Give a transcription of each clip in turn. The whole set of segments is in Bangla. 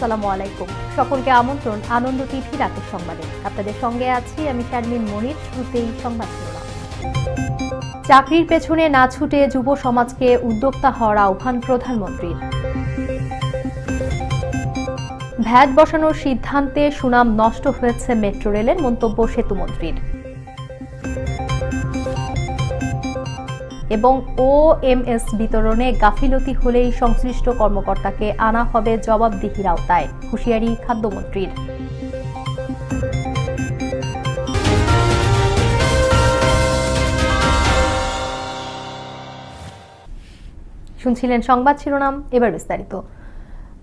আসসালামু আলাইকুম। সকলকে আমন্ত্রণ আনন্দ টিভি রাতের সংবাদে। আপনাদের সঙ্গে আছি আমি শারমিন মনির, শুরুতেই সংবাদ শিরোনাম। চাকরির পেছনে না ছুটে যুব সমাজকে উদ্যোক্তা হওয়ার আহ্বান প্রধানমন্ত্রীর। ভ্যাট বসানোর সিদ্ধান্তে সুনাম নষ্ট হয়েছে মেট্রো রেলের মন্তব্য সেতুমন্ত্রীর। এবং ও ওএমএস বিতরণে গাফিলতি হলেই সংশ্লিষ্ট কর্মকর্তাকে আনা হবে জবাবদিহির আওতায়। হুঁশিয়ারি খাদ্যমন্ত্রীর। শুনছিলেন সংবাদ শিরোনাম, এবার বিস্তারিত।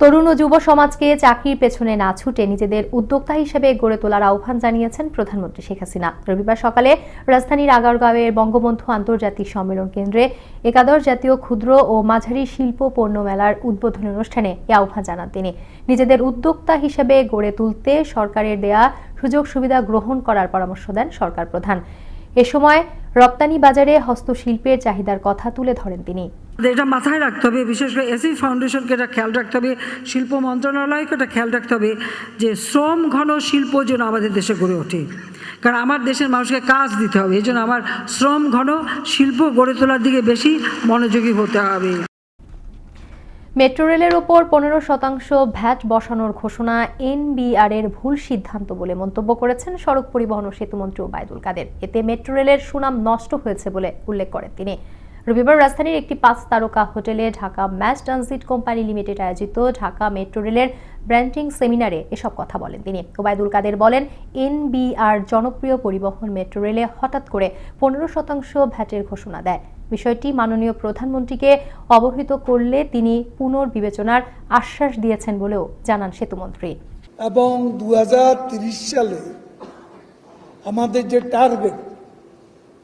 তরুণ ও যুব সমাজকে চাকরির পেছনে না ছুটে নিজেদের উদ্যোক্তা হিসেবে গড়ে তোলার আহ্বান জানিয়েছেন প্রধানমন্ত্রী শেখ হাসিনা। রবিবার সকালে রাজধানীর আগারগাঁওয়ের বঙ্গবন্ধু আন্তর্জাতিক সম্মেলন কেন্দ্রে একাদশ জাতীয় ক্ষুদ্র ও মাঝারি শিল্প পণ্য মেলার উদ্বোধনী অনুষ্ঠানে এ আহ্বান জানান তিনি। নিজেদের উদ্যোক্তা হিসেবে গড়ে তুলতে সরকারের দেয়া সুযোগ সুবিধা গ্রহণ করার পরামর্শ দেন সরকার প্রধান। এ সময় রপ্তানি বাজারে হস্তশিল্পের চাহিদার কথা তুলে ধরেন তিনি। এটা মাথায় রাখতে হবে, বিশেষ করে এসি ফাউন্ডেশনকে এটা খেয়াল রাখতে হবে, শিল্প মন্ত্রণালয়কে এটা খেয়াল রাখতে হবে যে শ্রম ঘন শিল্প যেন আমাদের দেশে গড়ে ওঠে। কারণ আমার দেশের মানুষকে কাজ দিতে হবে, এই জন্য আমার শ্রম ঘন শিল্প গড়ে তোলার দিকে বেশি মনোযোগী হতে হবে। মেট্রো রেলের ওপর পনেরো শতাংশ ভ্যাট বসানোর ঘোষণা এনবিআর এর ভুল সিদ্ধান্ত বলে মন্তব্য করেছেন সড়ক পরিবহন ও সেতুমন্ত্রী ওবায়দুল কাদের। এতে মেট্রো রেলের সুনাম নষ্ট হয়েছে বলে উল্লেখ করেন তিনি। রবিবার রাজধানীর একটি পাঁচ তারকা হোটেলে Dhaka mass transit company limited আয়োজিত ঢাকা মেট্রো রেলের ব্র্যান্ডিং সেমিনারে এসব কথা বলেন তিনি। ওবায়দুল কাদের বলেন, এনবিআর জনপ্রিয় পরিবহন মেট্রো রেলে হঠাৎ করে পনেরো শতাংশ ভ্যাটের ঘোষণা দেয়। বিষয়টি মাননীয় প্রধানমন্ত্রীকে অবহিত করলে তিনি পুনর্বিবেচনার আশ্বাস দিয়েছেন বলেও জানান সেতুমন্ত্রী। এবং দু সালে আমাদের যে টার্গেট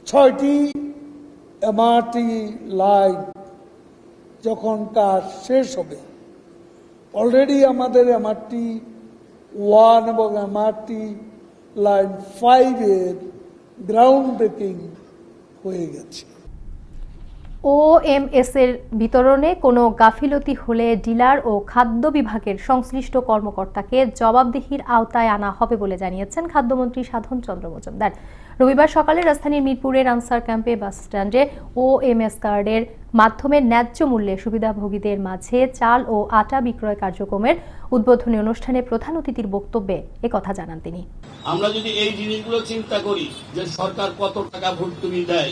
ছয়টি এমআরটি লাইন যখন কাজ শেষ হবে অলরেডি আমাদের এমআরটি ওয়ান এবং এমআরটি লাইন ফাইভের গ্রাউন্ড ব্রেকিং হয়ে গেছে। ওএমএস এর বিতরণে কোনো গাফিলতি হলে ডিলার ও খাদ্য বিভাগের সংশ্লিষ্ট কর্মকর্তাকে জবাবদিহির আওতায় আনা হবে বলে জানিয়েছেন খাদ্যমন্ত্রী সাধন চন্দ্র মজুমদার। রবিবার সকালে রাজধানীর মিরপুরের আনসার ক্যাম্পে বাস স্ট্যান্ডে ওএমএস কার্ডের মাধ্যমে ন্যায্য মূল্যে সুবিধাভোগীদের মাঝে চাল ও আটা বিক্রয় কার্যক্রমের উদ্বোধনী অনুষ্ঠানে প্রধান অতিথির বক্তব্যে একথা জানান তিনি। আমরা যদি এই জিনিসগুলো চিন্তা করি যে সরকার কত টাকা ভর্তুকি দেয়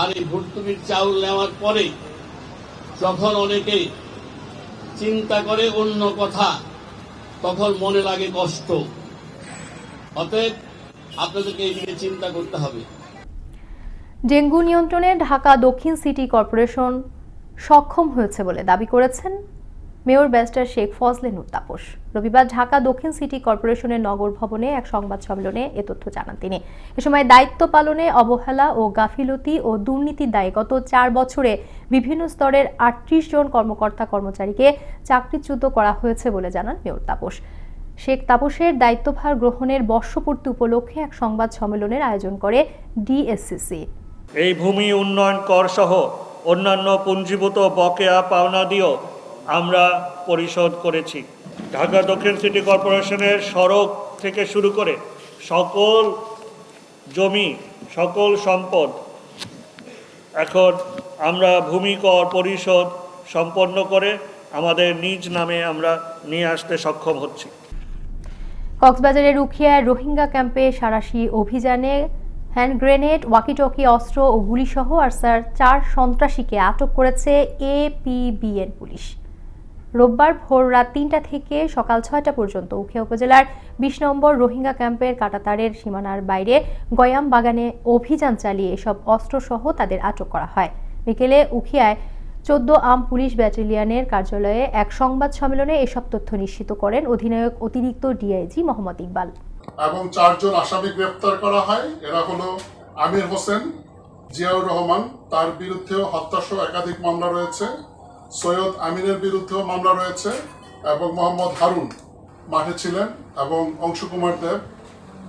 আর এই ভর্তুকির চাউল নেওয়ার পরে যখন অনেকে চিন্তা করে অন্য কথা, তখন মনে লাগে কষ্ট। অতএব আপনাদেরকে এই নিয়ে চিন্তা করতে হবে। ডেঙ্গু নিয়ন্ত্রণে ঢাকা দক্ষিণ সিটি কর্পোরেশন সক্ষম হয়েছে বলে দাবি করেছেন মেয়র ব্যারিস্টার শেখ ফজলে নূর তাপস। রবিবার ঢাকা দক্ষিণ সিটি কর্পোরেশনের নগর ভবনে এক সংবাদ সম্মেলনে এ তথ্য জানান তিনি। এ সময় দায়িত্ব পালনে অবহেলা ও গাফিলতি ও দুর্নীতির দায়ে গত চার বছরে বিভিন্ন স্তরের আটত্রিশ জন কর্মকর্তা কর্মচারীকে চাকরিচ্যুত করা হয়েছে বলে জানান মেয়র তাপস। শেখ তাপসের দায়িত্বভার গ্রহণের বর্ষপূর্তি উপলক্ষে এক সংবাদ সম্মেলনের আয়োজন করে ডিএসসিসি। এই ভূমি উন্নয়ন কর সহ অন্যান্য পুঞ্জীভূত বকেয়া পাওনা দিয়েও আমরা পরিশোধ করেছি। ঢাকা দক্ষিণ সিটি কর্পোরেশনের সড়ক থেকে শুরু করে সকল জমি, সকল সম্পদ এখন আমরা ভূমি কর পরিশোধ সম্পন্ন করে আমাদের নিজ নামে আমরা নিয়ে আসতে সক্ষম হচ্ছি। কক্সবাজারের রুখিয়ার রোহিঙ্গা ক্যাম্পে সারাশি অভিযানে হ্যান্ড গ্রেনেড, ওয়াকিটকি অস্ত্র ও গুলিসহ আর স্যার চার সন্ত্রাসীকে আটক করেছে এপিবিএন পুলিশ। রোববার ভোর রাত তিনটা থেকে সকাল ছয়টা পর্যন্ত উখিয়া উপজেলার বিশ নম্বর রোহিঙ্গা ক্যাম্পের কাটাতারের সীমানার বাইরে গয়াম বাগানে অভিযান চালিয়ে এসব অস্ত্রসহ তাদের আটক করা হয়। বিকেলে উখিয়ায় চোদ্দ আম পুলিশ ব্যাটালিয়নের কার্যালয়ে এক সংবাদ সম্মেলনে এসব তথ্য নিশ্চিত করেন অধিনায়ক অতিরিক্ত ডিআইজি মোহাম্মদ ইকবাল। এবং চারজন আসামি গ্রেপ্তার করা হয়। এরা হলো আমির হোসেন, জিয়াউর রহমান, তার বিরুদ্ধেও হত্যাসহ একাধিক মামলা রয়েছে। সৈয়দ আমিনের বিরুদ্ধেও মামলা রয়েছে এবং মোহাম্মদ হারুন মাঠে ছিলেন এবং অংশকুমার দেব,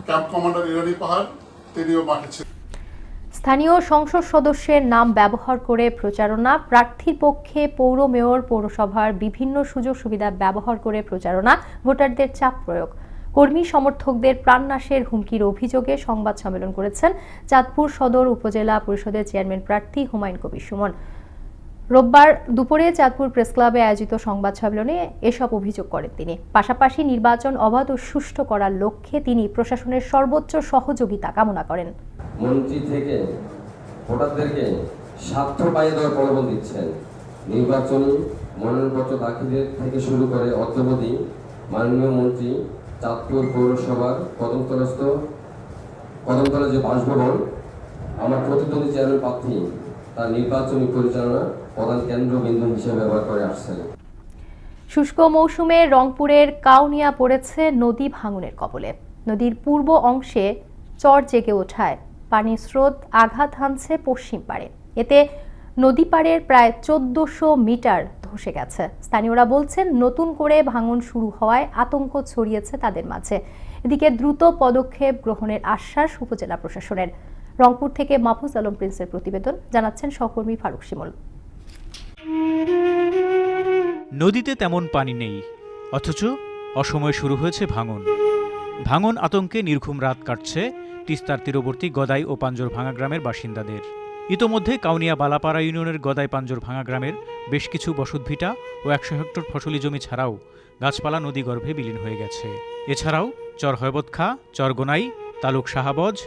ক্যাম্প কমান্ডার ইরানি পাহাড়, তিনিও মাঠে ছিলেন। স্থানীয় সংসদ সদস্যের নাম ব্যবহার করে প্রচারণা, প্রার্থীর পক্ষে পৌর মেয়র, পৌরসভার বিভিন্ন সুযোগ সুবিধা ব্যবহার করে প্রচারণা, ভোটারদের চাপ প্রয়োগ। কর্মী সমর্থকদের প্রাণনাশের হুমকির অভিযোগে সংবাদ সম্মেলন করেছেন চাঁদপুর সদর উপজেলা পরিষদের চেয়ারম্যান প্রার্থী হুমায়ুন কবির সুমন। রোববার দুপুরে চাঁদপুর প্রেস ক্লাবে আয়োজিত সংবাদ সম্মেলনে এসব অভিযোগ করেন তিনি। পাশাপাশি নির্বাচন অবাধ ও সুষ্ঠু করার লক্ষ্যে তিনি প্রশাসনের সর্বোচ্চ সহযোগিতা কামনা করেন। মন্ত্রী থেকে ভোটারদেরকে স্বার্থ পাইয়ে দেওয়ার প্রলোভন দিচ্ছেন। নির্বাচনী মনোনয়নপত্র দাখিলের থেকে শুরু করে অদ্যবধি মাননীয় মন্ত্রী, চাঁদপুর পৌরসভার কদমতলস্থ, কদমতলা যে বাসভবন, আমার প্রতিদ্বন্দ্বী চেয়ারম্যান প্রার্থী, তার নির্বাচনী পরিচালনা প্রধান কেন্দ্রবিন্দু হিসেবে ব্যবহার করে আসছেন শুষ্ক মৌসুমে রংপুরের কাউনিয়া পড়েছে নদী ভাঙনের কবলে। নদীর পূর্ব অংশে চর জেগে ওঠায়। পানির স্রোত আঘাত হানছে পশ্চিম পাড়ে। এতে নদী পাড়ের প্রায় চোদ্দশো মিটার ধসে গেছে। স্থানীয়রা বলছেন, নতুন করে ভাঙন শুরু হওয়ায় আতঙ্ক ছড়িয়েছে তাদের মাঝে। এদিকে দ্রুত পদক্ষেপ গ্রহণের আশ্বাস উপজেলা প্রশাসনের। রংপুর থেকে মাহফুজ আলম প্রিন্সের প্রতিবেদন, জানাচ্ছেন সহকর্মী ফারুক শিমুল। নদীতে তেমন পানি নেই, অথচ অসময়ে শুরু হয়েছে ভাঙন। ভাঙন আতঙ্কে নির্ঘুম রাত কাটছে তিস্তার তীরবর্তী গদাই ও পাঞ্জর ভাঙা গ্রামের বাসিন্দাদের। ইতোমধ্যে কাউনিয়া বালাপাড়া ইউনিয়নের গদাই পাঞ্জর ভাঙা গ্রামের বেশ কিছু বসতভিটা ও একশো হেক্টর ফসলি জমি ছাড়াও গাছপালা নদীগর্ভে বিলীন হয়ে গেছে। এছাড়াও চর হয়বতখা চরগোনাই, তালুক শাহাবজ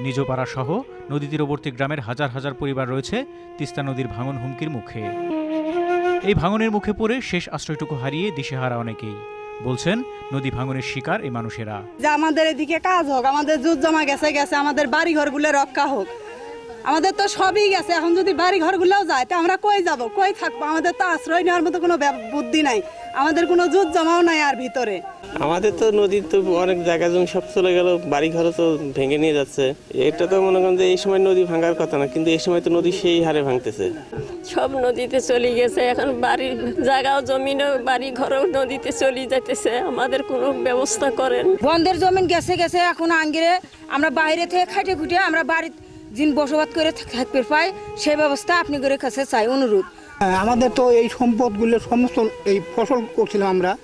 নিজপাড়া সহ নদী তীরবর্তী গ্রামের হাজার হাজার পরিবার রয়েছে তিস্তা নদীর ভাঙন হুমকির মুখে। এই ভাঙনের মুখে পড়ে শেষ আশ্রয়টুকু হারিয়ে দিশেহারা অনেকেই। বলছেন, নদী ভাঙনের শিকার এই মানুষেরা। যে আমাদের এদিকে কাজ হোক, আমাদের জুত জমা গেছে গেছে আমাদের বাড়ি ঘরগুলো রক্ষা হোক। আমাদের তো সবই গেছে। এখন যদি বাড়ি ঘরগুলোও যায় তো আমরা কই যাব? কই থাকব? আমাদের তো আশ্রয় নেওয়ার মতো কোনো বুদ্ধি নাই। আমাদের কোনো জুত জমাও নাই আর ভিতরে। আমাদের তো নদীর তো অনেক জায়গা জমি সব চলে গেল বাড়ি ঘরও তো ভেঙে নিয়ে যাচ্ছে। এটা তো মনে করেন যে এই সময় নদী ভাঙার কথা না কিন্তু এই সময় তো নদী সেই হারে ভাঙতেছে। সব নদীতে চলে গেছে এখন বাড়ির জায়গাও জমিনও বাড়ি ঘরেও নদীতে চলে যাইতেছে। আমাদের কোনো ব্যবস্থা করেন। বন্ধের জমিন গেছে গেছে এখন আঙ্গিরে। আমরা বাইরে থেকে খাটে খুঁটে আমরা বাড়ির দিন বসবাস করে থাকতে পায় সেই ব্যবস্থা আপনি করে কাছে চাই অনুরোধ। হ্যাঁ, আমাদের তো এই সম্পদগুলো সমস্ত এই ফসল করছিলাম আমরা।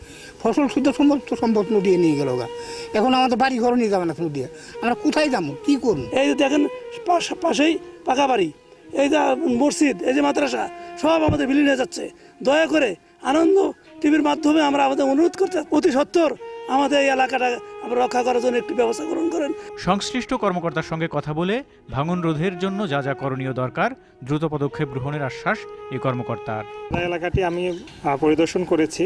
ফসল শুদ্ধ সমস্ত সম্পদ নদিয়ে নিয়ে গেল গা। এখন আমাদের বাড়ি ঘরও নিয়ে যাবে না নদিয়ে। আমরা কোথায় যাব? কি করব? এই যে দেখেন পাশ- পাশেই পাকা বাড়ি। এই যে মসজিদ এই যে মাদ্রাসা সব আমাদের বিলীন হয়ে যাচ্ছে। দয়া করে আনন্দ টিভির মাধ্যমে আমরা আমাদের অনুরোধ করতে অতি সত্তর আমাদের এই এলাকাটা আমরা রক্ষা করার জন্য একটি ব্যবস্থা গ্রহণ করেন। সংশ্লিষ্ট কর্মকর্তার সঙ্গে কথা বলে ভাঙন রোধের জন্য যা যা করণীয় দরকার দ্রুত পদক্ষেপ গ্রহণের আশ্বাস এই কর্মকর্তার। এলাকাটি আমি পরিদর্শন করেছি।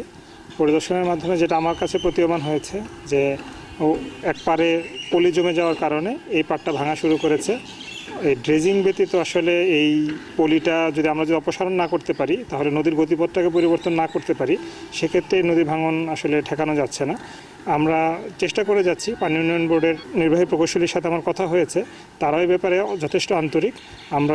পরিদর্শনের মাধ্যমে যেটা আমার কাছে প্রতীয়মান হয়েছে যে ও এক পারে পলি জমে যাওয়ার কারণে এই পাটটা ভাঙা শুরু করেছে। এই ড্রেজিং ব্যতীত আসলে এই পলিটা যদি আমরা যদি অপসারণ না করতে পারি তাহলে নদীর গতিপথটাকে পরিবর্তন না করতে পারি সেক্ষেত্রে নদী ভাঙন আসলে ঠেকানো যাচ্ছে না। আমরা চেষ্টা করে যাচ্ছি। পানি উন্নয়ন বোর্ডের নির্বাহী প্রকৌশলীর সাথে আমার কথা হয়েছে। তারা এই ব্যাপারে যথেষ্ট আন্তরিক। আমরা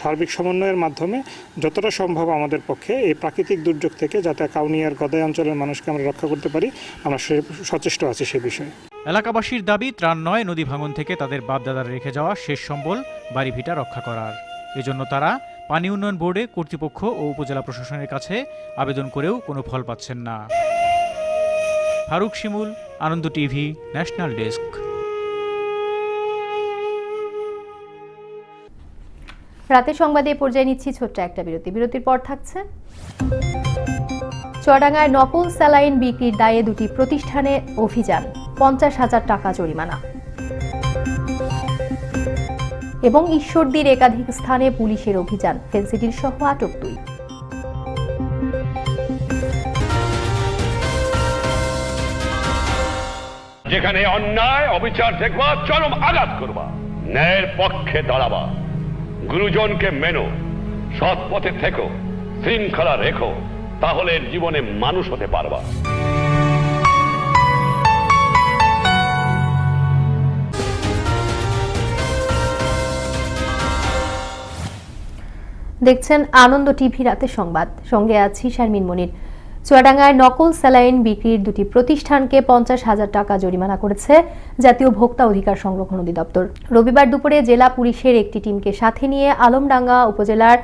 সার্বিক সমন্বয়ের মাধ্যমে যতটা সম্ভব আমাদের পক্ষে এই প্রাকৃতিক দুর্যোগ থেকে যাতে কাউনিয়ার গদাই অঞ্চলের মানুষকে আমরা রক্ষা করতে পারি, আমরা সে, সচেষ্ট আছি সে বিষয়ে। এলাকাবাসীর দাবি ত্রাণ নয় নদী ভাঙন থেকে তাদের বাপদাদার রেখে যাওয়া শেষ সম্বল বাড়ি ভিটা রক্ষা করার। এজন্য তারা পানি উন্নয়ন বোর্ডে কর্তৃপক্ষ ও উপজেলা প্রশাসনের কাছে আবেদন করেও কোনো ফল পাচ্ছেন না। Faruk Shimul, Ananda TV, national desk. রাতে সংবাদে এ পর্যায়ে নিচ্ছি ছোট্ট একটা বিরতি। বিরতির পর থাকছে চুয়াডাঙ্গায় নকল স্যালাইন বিক্রির দায়ে দুটি প্রতিষ্ঠানে অভিযান, পঞ্চাশ হাজার টাকা জরিমানা। এবং ঈশ্বরদীর একাধিক স্থানে পুলিশের অভিযান ফেন্সিডিল সহ আটক দুই। যেখানে অন্যায়, অবিচার দেখবা চরম আঘাত করবা। ন্যায়ের পক্ষে দাঁড়াবা। গুরুজনকে মেনো, সৎ পথে থেকো, শৃঙ্খলা রেখো, তাহলে জীবনে মানুষ হতে পারবা। দেখছেন আনন্দ টিভি রাতে সংবাদ। সঙ্গে আছি শারমিন মনির। চুয়াডাঙ্গায় নকল স্যালাইন বিক্রির দুটি প্রতিষ্ঠানকে পঞ্চাশ হাজার টাকা জরিমানা করেছে জাতীয় ভোক্তা অধিকার সংরক্ষণ অধিদপ্তর। রবিবার দুপুরে জেলা পুলিশের একটি টিমকে সাথে নিয়ে আলমডাঙ্গা উপজেলার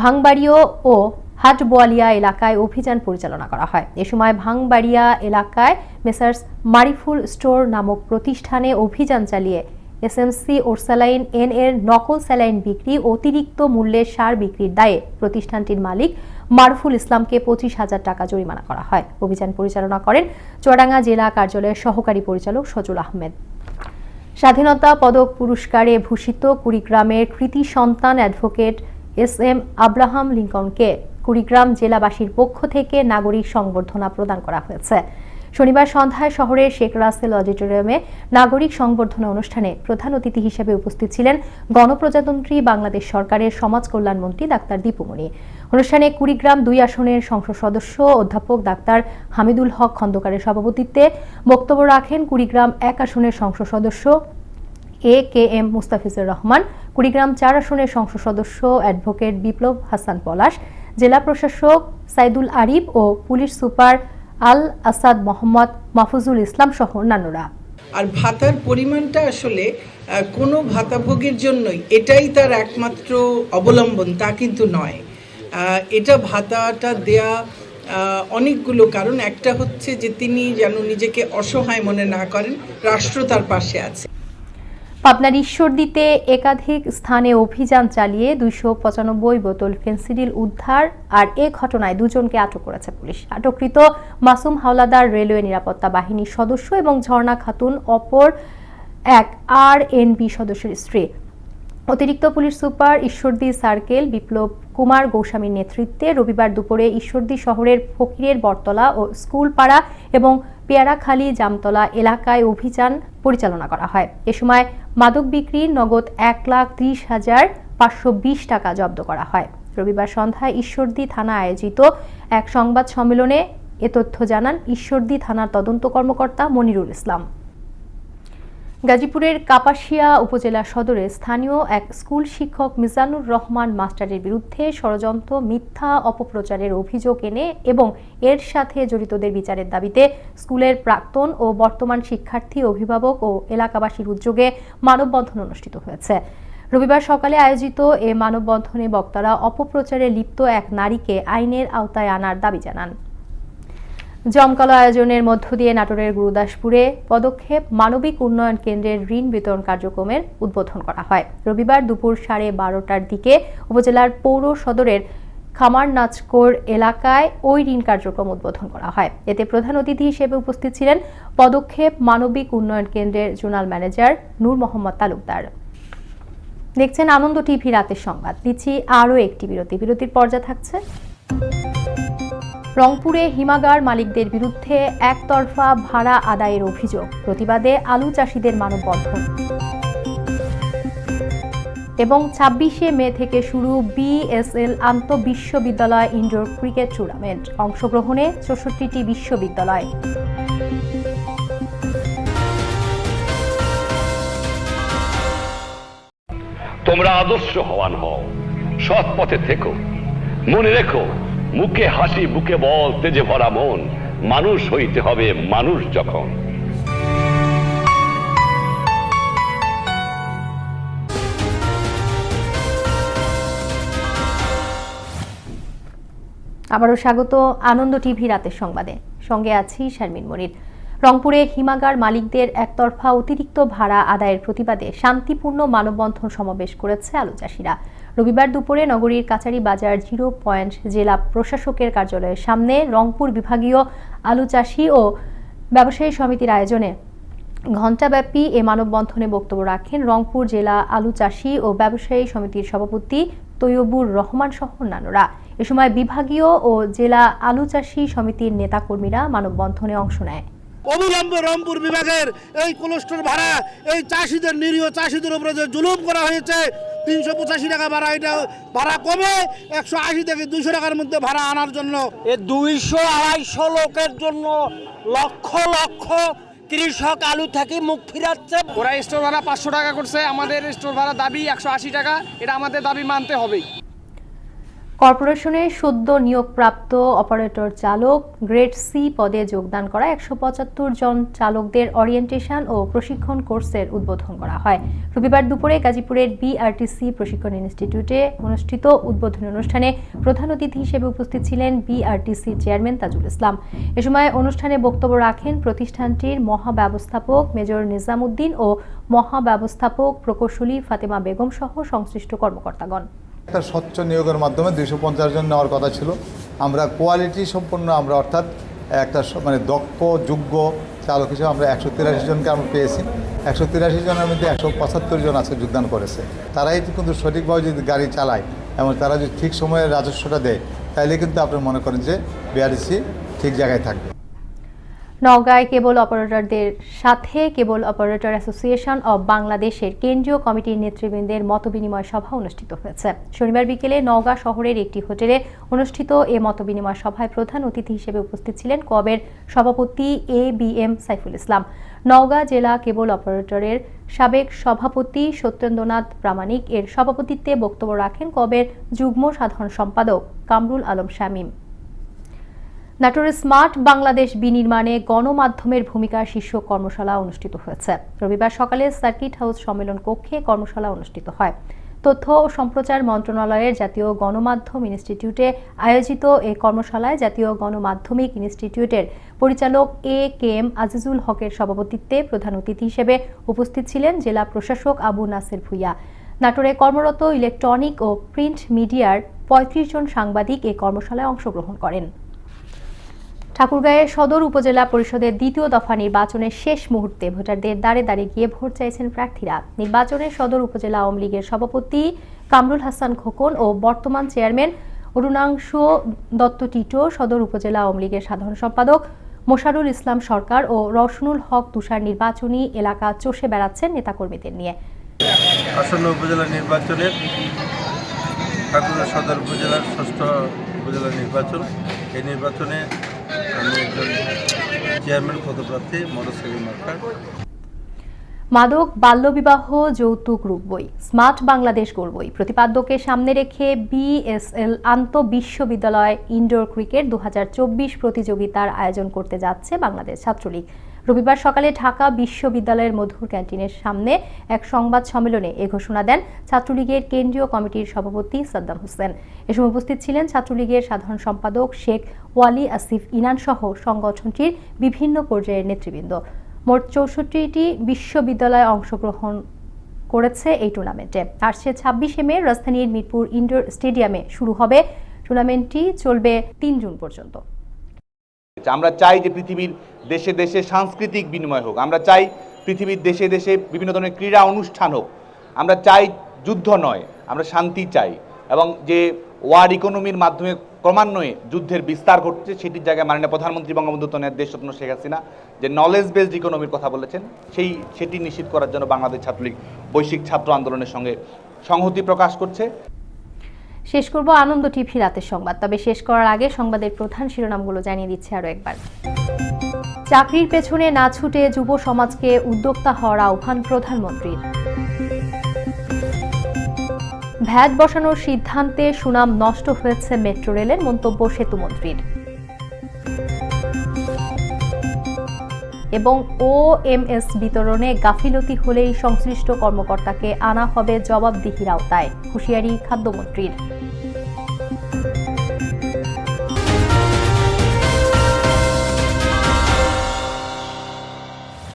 ভাঙবাড়িয়া ও হাটবোয়ালিয়া এলাকায় অভিযান পরিচালনা করা হয়। এ সময় ভাংবাড়িয়া এলাকায় মেসার্স মারিফুল স্টোর নামক প্রতিষ্ঠানে অভিযান চালিয়ে এসএমসি ওরসালাইন এন এর নকল স্যালাইন বিক্রি অতিরিক্ত মূল্যের সার বিক্রির দায়ে প্রতিষ্ঠানটির মালিক মারফুল ইসলামকে পঁচিশ হাজার টাকা জরিমানা করা হয়। অভিযান পরিচালনা করেন চুয়াডাঙ্গা জেলা কার্যালয়ের সহকারী পরিচালক সজুল আহমেদ। স্বাধীনতা পদক পুরস্কারে ভূষিত কুড়িগ্রামের কৃতি সন্তান অ্যাডভোকেট এস এম আব্রাহাম লিঙ্কনকে কুড়িগ্রাম জেলাবাসীর পক্ষ থেকে নাগরিক সংবর্ধনা প্রদান করা হয়েছে। শনিবার সন্ধ্যায় শহরের শেখ রাসেল অডিটোরিয়ামে নাগরিক সংবর্ধনা অনুষ্ঠানে প্রধান অতিথি হিসেবে উপস্থিত ছিলেন গণপ্রজাতন্ত্রী বাংলাদেশ সরকারের সমাজ কল্যাণ মন্ত্রী ডাক্তার দীপুমণি। অনুষ্ঠানে কুড়িগ্রাম দুই আসনের সংসদ সদস্য অধ্যাপক ডাক্তার হামিদুল হক খন্দকারের সভাপতিত্বে বক্তব্য রাখেন কুড়িগ্রাম এক আসনের সংসদ সদস্য A K M Mustafizur Rahman, Kurigram চার আসনের সংসদ সদস্য অ্যাডভোকেট বিপ্লব হাসান পলাশ, জেলা প্রশাসক সাইদুল আরিফ ও পুলিশ সুপার আল আসাদ মোহাম্মদ মাহফুজুল ইসলাম সহ অন্যান্যরা। আর ভাতার পরিমাণটা আসলে কোনো ভাতাভোগীর জন্যই এটাই তার একমাত্র অবলম্বন, তা কিন্তু নয়। এটা ভাতাটা দেয়া অনেকগুলো কারণ। একটা হচ্ছে যে তিনি যেন নিজেকে অসহায় মনে না করেন, রাষ্ট্র তার পাশে আছে। পাবনার ঈশ্বরদীতে একাধিক স্থানে অভিযান চালিয়ে দুইশো পঁচানব্বই বোতল ফেন্সিডিল উদ্ধার আর এ ঘটনায় দুজনকে আটক করেছে পুলিশ। আটককৃত মাসুম হাওলাদার রেলওয়ে নিরাপত্তা বাহিনীর সদস্য এবং ঝর্ণা খাতুন অপর এক আর এনবি সদস্যের স্ত্রী। অতিরিক্ত police super Ishwardi circle Biplob Kumar গোস্বামীর নেতৃত্বে রবিবার দুপুরে ঈশ্বরদী শহরের ফকিরের বটতলা ও স্কুলপাড়া এবং পেয়ারাখালী জামতলা এলাকায় অভিযান পরিচালনা করা হয়। এ সময় মাদক বিক্রি নগদ এক লাখ ত্রিশ হাজার পাঁচশো বিশ টাকা জব্দ করা হয়। রবিবার সন্ধ্যায় ঈশ্বরদী থানা আয়োজিত এক সংবাদ সম্মেলনে এ তথ্য জানান ঈশ্বরদী থানার তদন্ত কর্মকর্তা মনিরুল ইসলাম। গাজীপুরের কাপাসিয়া উপজেলা সদরে স্থানীয় এক স্কুল শিক্ষক মিজানুর রহমান মাস্টারের বিরুদ্ধে ষড়যন্ত্র, মিথ্যা অপপ্রচারের অভিযোগ এনে এবং এর সাথে জড়িতদের বিচারের দাবিতে স্কুলের প্রাক্তন ও বর্তমান শিক্ষার্থী, অভিভাবক ও এলাকাবাসীর উদ্যোগে মানববন্ধন অনুষ্ঠিত হয়েছে। রবিবার সকালে আয়োজিত এ মানববন্ধনে বক্তারা অপপ্রচারে লিপ্ত এক নারীকে আইনের আওতায় আনার দাবি জানান। জমকালো আয়োজনের মধ্য দিয়ে নাটোরের গুরুদাসপুরে পদক্ষেপ মানবিক উন্নয়ন কেন্দ্রের ঋণ বিতরণ কার্যক্রমের উদ্বোধন করা হয়। রবিবার দুপুর সাড়ে বারোটার দিকে উপজেলার পৌর সদরের খামার নাচকোর এলাকায় ওই ঋণ কার্যক্রম উদ্বোধন করা হয়। এতে প্রধান অতিথি হিসেবে উপস্থিত ছিলেন পদক্ষেপ মানবিক উন্নয়ন কেন্দ্রের জোনাল ম্যানেজার নূর মোহাম্মদ তালুকদার। দেখছেন আনন্দ টিভি রাতের সংবাদ। দিচ্ছি আরও একটি বিরতি। বিরতির পর্যা থাকছে। রংপুরে হিমাগার মালিকদের বিরুদ্ধে একতরফা ভাড়া আদায়ের অভিযোগ। প্রতিবাদে আলু চাষিদের মানববন্ধন। এবং ছাব্বিশে মে থেকে শুরু বিএসএল আন্তঃবিশ্ববিদ্যালয় ইনডোর ক্রিকেট টুর্নামেন্ট। অংশগ্রহণে চৌষট্টিটি বিশ্ববিদ্যালয়। তোমরা আদর্শ হওয়ান হও। সৎ পথে থেকো। মনে রেখো মুখে হাসি, বুকে বল, তেজে ভরা মন। মানুষ হইতে হবে মানুষ যখন। আবারও স্বাগত আনন্দ টিভি রাতের সংবাদে। সঙ্গে আছি শারমিন মনির। রংপুরে হিমাগার মালিকদের একতরফা অতিরিক্ত ভাড়া আদায়ের প্রতিবাদে শান্তিপূর্ণ মানববন্ধন সমাবেশ করেছে আলু চাষিরা। রবিবার দুপুরে নগরীর কাচারি বাজার জিরো পয়েন্ট জেলা প্রশাসকের কার্যালয়ের সামনে রংপুর বিভাগীয় আলু চাষি ও ব্যবসায়ী সমিতির আয়োজনে ঘণ্টাব্যাপী এ মানববন্ধনে বক্তব্য রাখেন রংপুর জেলা আলু চাষি ও ব্যবসায়ী সমিতির সভাপতি তৈয়বুর রহমান সহ অন্যান্যরা। এ সময় বিভাগীয় ও জেলা আলু চাষি সমিতির নেতাকর্মীরা মানববন্ধনে অংশ নেয়। অবিলম্বে রংপুর বিভাগের এই কোলেস্টোর ভাড়া এই চাষিদের নিরীহ চাষিদের উপরে যে জুলুম করা হয়েছে তিনশো পঁচাশি টাকা ভাড়া এটা ভাড়া কমে একশো আশি থেকে দুইশো টাকার মধ্যে ভাড়া আনার জন্য। এ দুইশো আড়াইশো লোকের জন্য লক্ষ লক্ষ কৃষক আলু থেকে মুখ ফিরাচ্ছে। ওরা স্টোর ভাড়া পাঁচশো টাকা করছে আমাদের স্টোর ভাড়া দাবি একশো আশি টাকা এটা আমাদের দাবি মানতে হবেই। কর্পোরেশনের সদ্য নিয়োগপ্রাপ্ত অপারেটর চালক গ্রেড সি পদে যোগদান করা একশো পঁচাত্তর জন চালকদের অরিয়েন্টেশন ও প্রশিক্ষণ কোর্সের উদ্বোধন করা হয়। রবিবার দুপুরে গাজীপুরের বিআরটিসি প্রশিক্ষণ ইনস্টিটিউটে অনুষ্ঠিত উদ্বোধনী অনুষ্ঠানে প্রধান অতিথি হিসেবে উপস্থিত ছিলেন বিআরটিসি চেয়ারম্যান তাজুল ইসলাম। এ সময় অনুষ্ঠানে বক্তব্য রাখেন প্রতিষ্ঠানটির মহাব্যবস্থাপক মেজর নিজামুদ্দিন ও মহাব্যবস্থাপক প্রকৌশলী ফাতেমা বেগম সহ সংশ্লিষ্ট কর্মকর্তাগণ। একটা স্বচ্ছ নিয়োগের মাধ্যমে দুইশো পঞ্চাশ জন নেওয়ার কথা ছিল। আমরা কোয়ালিটি সম্পন্ন আমরা অর্থাৎ একটা মানে দক্ষ, যোগ্য চালক হিসেবে আমরা একশো তিরাশি জনকে আমরা পেয়েছি। একশো তিরাশি জনের মধ্যে একশো পঁচাত্তর জন আছে যোগদান করেছে। তারাই কিন্তু সঠিকভাবে যদি গাড়ি চালায় এবং তারা যদি ঠিক সময়ে রাজস্বটা দেয় তাইলে কিন্তু আপনি মনে করেন যে বিআরসি ঠিক জায়গায় থাকবে। নওগাঁয় কেবল অপারেটরদের সাথে কেবল অপারেটর অ্যাসোসিয়েশন অব বাংলাদেশের কেন্দ্রীয় কমিটির নেতৃবৃন্দের মতবিনিময় সভা অনুষ্ঠিত হয়েছে। শনিবার বিকেলে নওগাঁ শহরের একটি হোটেলে অনুষ্ঠিত এ মতবিনিময় সভায় প্রধান অতিথি হিসেবে উপস্থিত ছিলেন কবের সভাপতি A B M Saiful Islam. Naogaon জেলা কেবল অপারেটরের সাবেক সভাপতি সত্যেন্দ্রনাথ প্রামাণিক, এর সভাপতিত্বে বক্তব্য রাখেন কবের যুগ্ম সাধারণ সম্পাদক কামরুল আলম শামীম। নাটোরের স্মার্ট বাংলাদেশ বিনির্মাণে গণমাধ্যমের ভূমিকা শীর্ষক কর্মশালা অনুষ্ঠিত হয়েছে। রবিবার সকালে সার্কিট হাউস সম্মেলন কক্ষে কর্মশালা অনুষ্ঠিত হয়। তথ্য ও সম্প্রচার মন্ত্রণালয়ের জাতীয় গণমাধ্যম ইনস্টিটিউটে আয়োজিত এই কর্মশালায় জাতীয় গণমাধ্যমিক ইনস্টিটিউটের পরিচালক এ কে এম আজিজুল হকের সভাপতিত্বে প্রধান অতিথি হিসেবে উপস্থিত ছিলেন জেলা প্রশাসক আবু নাসির ভুইয়া। নাটোরে কর্মরত ইলেকট্রনিক ও প্রিন্ট মিডিয়ার পঁয়ত্রিশ জন সাংবাদিক এই কর্মশালায় অংশগ্রহণ করেন। ঠাকুরগাঁয়ের সদর উপজেলা পরিষদের দ্বিতীয় দফা নির্বাচনের শেষ মুহূর্তে ভোটারদের দাঁড়ে দাঁড়িয়ে গিয়ে ভোট চাইছেন প্রার্থীরা। নির্বাচনে সদর উপজেলা আওয়ামী লীগের সভাপতি কামরুল হাসান খোকন ও বর্তমান চেয়ারম্যান অরুণাংশ দত্ত টিটো, সদর উপজেলা আওয়ামী লীগের সাধারণ সম্পাদক মোশারুল ইসলাম সরকার ও রওশনুল হক তুষার নির্বাচনী এলাকা চষে বেড়াচ্ছেন নেতাকর্মীদের নিয়ে। আসন্ন উপজেলা নির্বাচনের ঠাকুরগাঁ সদর উপজেলার ষষ্ঠ উপজেলা নির্বাচন। এই নির্বাচনে মাদক, বাল্যবিবাহ, যৌতুক রূপবই স্মার্ট বাংলাদেশ গড়বই, প্রতিপাদ্যকে সামনে রেখে বিএসএল আন্ত বিশ্ববিদ্যালয় ইনডোর ক্রিকেট দু হাজার চব্বিশ প্রতিযোগিতার আয়োজন করতে যাচ্ছে বাংলাদেশ ছাত্রলীগ। রবিবার সকালে ঢাকা বিশ্ববিদ্যালয়ের মধুর ক্যান্টিনের সামনে এক সংবাদ সম্মেলনে এ ঘোষণা দেন ছাত্রলীগের কেন্দ্রীয় কমিটির সভাপতি সাদ্দাম হোসেন। এ সময় উপস্থিত ছিলেন ছাত্রলীগের সাধারণ সম্পাদক শেখ ওয়ালি আসিফ ইনান সহ সংগঠনটির বিভিন্ন পর্যায়ের নেতৃবৃন্দ। মোট চৌষট্টিটি বিশ্ববিদ্যালয় অংশগ্রহণ করেছে এই টুর্নামেন্টে। আর আসছে ছাব্বিশে মে, রাজধানীর মিরপুর ইনডোর স্টেডিয়ামে শুরু হবে। টুর্নামেন্টটি চলবে তিন জুন পর্যন্ত। আমরা চাই যে পৃথিবীর দেশে দেশে সাংস্কৃতিক বিনিময় হোক। আমরা চাই পৃথিবীর দেশে দেশে বিভিন্ন ধরনের ক্রীড়া অনুষ্ঠান হোক। আমরা চাই যুদ্ধ নয়, আমরা শান্তি চাই। এবং যে ওয়ার ইকোনমির মাধ্যমে ক্রমান্বয়ে যুদ্ধের বিস্তার ঘটছে, সেটির জায়গায় মাননীয় প্রধানমন্ত্রী বঙ্গবন্ধু তনের দেশরত্ন শেখ হাসিনা যে নলেজ বেসড ইকোনমির কথা বলেছেন, সেই, সেটি নিশ্চিত করার জন্য বাংলাদেশ ছাত্রলীগ বৈশ্বিক ছাত্র আন্দোলনের সঙ্গে সংহতি প্রকাশ করছে। শেষ করব আনন্দ টিভি রাতের সংবাদ, তবে শেষ করার আগে সংবাদের প্রধান শিরোনামগুলো জানিয়ে দিচ্ছে আরও একবার। চাকরির পেছনে না ছুটে যুব সমাজকে উদ্যোক্তা হওয়ার আহ্বান প্রধানমন্ত্রীর। ভ্যাট বসানোর সিদ্ধান্তে সুনাম নষ্ট হয়েছে মেট্রো রেলের মন্তব্য সেতুমন্ত্রীর। এবং ওএমএস বিতরণে গাফিলতি হলেই সংশ্লিষ্ট কর্মকর্তাকে আনা হবে জবাবদিহির আওতায়, হুঁশিয়ারি খাদ্যমন্ত্রীর।